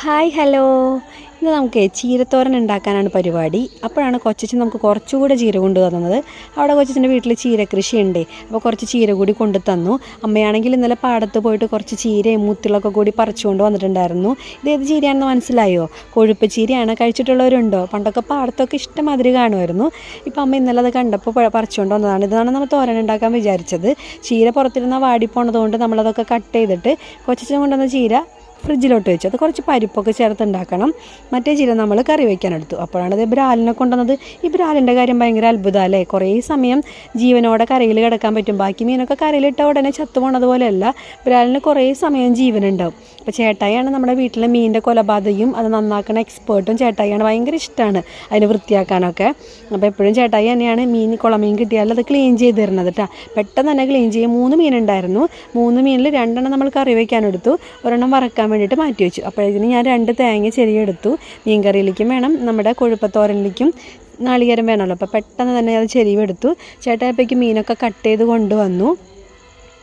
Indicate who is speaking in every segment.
Speaker 1: Hi hello. ഇന്ന് നമുക്ക് ചീരത്തോരൻ ഉണ്ടാക്കാനാണ് പരിപാടി. അപ്പോഴാണ് കൊച്ചച്ചൻ നമുക്ക് കുറച്ചുകൂടെ ചീര കൊണ്ടു തന്നത്. അവിടെ കൊച്ചച്ചന്റെ വീട്ടിൽ ചീര ഉണ്ട് അപ്പോൾ കുറച്ച് ചീര കൂടി കൊണ്ടു തന്നു. അമ്മയാണെങ്കിൽ ഇന്നലെ പാടത്ത് പോയിട്ട് കുറച്ച് ചീരയും മുത്തിളൊക്കെ കൂടി പറിച്ചുകൊണ്ട് വന്നിട്ടുണ്ടായിരുന്നു. ഇതേത് ചീരയാണെന്ന് മനസ്സിലായോ? കൊഴുപ്പ് ചീരയാണ്. കഴിച്ചിട്ടുള്ളവരുണ്ടോ? പണ്ടൊക്കെ പാടത്തൊക്കെ ഇഷ്ടമാതിരി കാണുമായിരുന്നു. ഇപ്പോൾ അമ്മ ഇന്നലെ അത് കണ്ടപ്പോൾ പറിച്ചുകൊണ്ട് വന്നതാണ്. ഇതാണ് നമ്മൾ തോരൻ ഉണ്ടാക്കാൻ വിചാരിച്ചത്. ചീര പുറത്തിരുന്ന വാടിപ്പോണതുകൊണ്ട് നമ്മളതൊക്കെ കട്ട് ചെയ്തിട്ട് കൊച്ചച്ചൻ കൊണ്ടുവന്ന ചീര ഫ്രിഡ്ജിലോട്ട് വെച്ചു. അത് കുറച്ച് പരിപ്പൊക്കെ ചേർത്ത് ഉണ്ടാക്കണം. മറ്റേ ചീര നമ്മൾ കറി വയ്ക്കാൻ എടുത്തു. അപ്പോഴാണ് ഇത് ബ്രാലിനെ കൊണ്ടുവന്നത്. ഈ ബ്രാലിന്റെ കാര്യം ഭയങ്കര അത്ഭുതം അല്ലേ? കുറേ സമയം ജീവനോടെ കരയിൽ കിടക്കാൻ പറ്റും. ബാക്കി മീനൊക്കെ കരയിലിട്ട ഉടനെ ചത്തു പോണതുപോലെയല്ല ബ്രാലിന് കുറേ സമയം ജീവനുണ്ടാവും. അപ്പോൾ ചേട്ടായിയാണ് നമ്മുടെ വീട്ടിലെ മീനിന്റെ കൊലപാതകയും അത് നന്നാക്കണ എക്സ്പേർട്ടും ചേട്ടായിയാണ് ഭയങ്കര ഇഷ്ടമാണ് അതിന് വൃത്തിയാക്കാനൊക്കെ. അപ്പോൾ എപ്പോഴും ചേട്ടായി തന്നെയാണ് മീൻ കുളമീൻ കിട്ടിയാൽ അത് ക്ലീൻ ചെയ്ത് തരുന്നത് കേട്ടോ പെട്ടെന്ന് തന്നെ ക്ലീൻ ചെയ്യും. മൂന്ന് മീനുണ്ടായിരുന്നു. മൂന്ന് മീനിൽ രണ്ടെണ്ണം നമ്മൾ കറി വയ്ക്കാനെടുത്തു ഒരെണ്ണം വറക്കാൻ വേണ്ടിയിട്ട് മാറ്റി വെച്ചു. അപ്പോഴേക്കും ഞാൻ രണ്ട് തേങ്ങ ചെരിയെടുത്തു. മീൻ കറിയിലേക്കും വേണം നമ്മുടെ കൊഴുപ്പത്തോരനിലേക്കും നാളികേരം വേണമല്ലോ. അപ്പോൾ പെട്ടെന്ന് തന്നെ അത് ചെരിവെടുത്തു. ചേട്ടായപ്പോഴേക്കും മീനൊക്കെ കട്ട് ചെയ്ത് കൊണ്ടുവന്നു.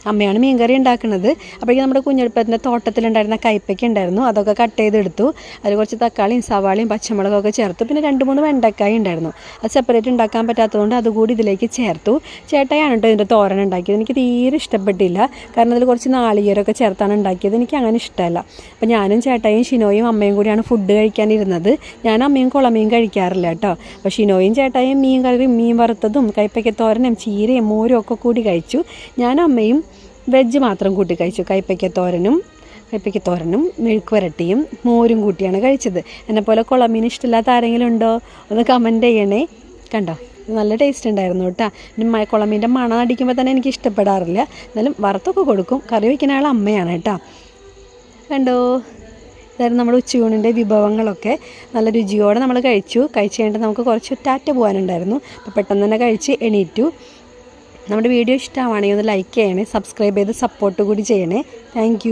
Speaker 1: അമ്മയാണ് മീൻ കറി ഉണ്ടാക്കുന്നത്. അപ്പോഴേക്കും നമ്മുടെ കുഞ്ഞെടുപ്പത്തിന്റെ തോട്ടത്തിലുണ്ടായിരുന്ന കയ്പ്പയ്ക്ക ഉണ്ടായിരുന്നു. അതൊക്കെ കട്ട് ചെയ്തെടുത്തു. അതിൽ കുറച്ച് തക്കാളിയും സവാളയും പച്ചമുളകൊക്കെ ചേർത്തു. പിന്നെ രണ്ട് മൂന്ന് വെണ്ടക്കായ ഉണ്ടായിരുന്നു. അത് സെപ്പറേറ്റ് ഉണ്ടാക്കാൻ പറ്റാത്തതുകൊണ്ട് അതുകൂടി ഇതിലേക്ക് ചേർത്തു. ചേട്ടായാണ് കേട്ടോ ഇതിന്റെ തോരൻ ഉണ്ടാക്കിയത്. എനിക്ക് തീരെ ഇഷ്ടപ്പെട്ടില്ല. കാരണം അതിൽ കുറച്ച് നാളികേരമൊക്കെ ചേർത്താണ് ഉണ്ടാക്കിയത്. എനിക്ക് അങ്ങനെ ഇഷ്ടമല്ല. അപ്പോൾ ഞാനും ചേട്ടായും ഷിനോയും അമ്മയും കൂടിയാണ് ഫുഡ് കഴിക്കാനിരുന്നത്. ഞാൻ അമ്മയും കുളമയും കഴിക്കാറില്ല കേട്ടോ. അപ്പോൾ ഷിനോയും ചേട്ടായും മീൻ കറിയും മീൻ വറുത്തതും കൈപ്പയ്ക്ക തോരനും ചീരയും മോരും ഒക്കെ കൂടി കഴിച്ചു. ഞാൻ അമ്മയും വെജ് മാത്രം കൂട്ടി കഴിച്ചു. കയ്പ്പയ്ക്ക തോരനും കയ്പ്പയ്ക്ക തോരനും മെഴുക്ക് വരട്ടിയും മോരും കൂട്ടിയാണ് കഴിച്ചത്. എന്നെപ്പോലെ കുളമീൻ ഇഷ്ടമില്ലാത്ത ആരെങ്കിലും ഉണ്ടോ? ഒന്ന് കമന്റ് ചെയ്യണേ. കണ്ടോ? നല്ല ടേസ്റ്റ് ഉണ്ടായിരുന്നു കേട്ടോ. പിന്നെ കുളമീന്റെ മണം അടിക്കുമ്പോൾ തന്നെ എനിക്ക് ഇഷ്ടപ്പെടാറില്ല. എന്നാലും വറുത്തൊക്കെ കൊടുക്കും. കറി വയ്ക്കുന്ന ആൾ അമ്മയാണ് കേട്ടോ. കണ്ടോ? ഇതായിരുന്നു നമ്മുടെ ഉച്ചയൂണിന്റെ വിഭവങ്ങളൊക്കെ. നല്ല രുചിയോടെ നമ്മൾ കഴിച്ചു. കഴിച്ച് കഴിഞ്ഞിട്ട് നമുക്ക് കുറച്ച് ടാറ്റ പോകാനുണ്ടായിരുന്നു അപ്പോൾ പെട്ടെന്ന് തന്നെ കഴിച്ച് എണീറ്റു. നമ്മുടെ വീഡിയോ ഇഷ്ടമാണെങ്കിൽ ഒന്ന് ലൈക്ക് ചെയ്യണേ സബ്സ്ക്രൈബ് ചെയ്ത് സപ്പോർട്ട് കൂടി ചെയ്യണേ. താങ്ക്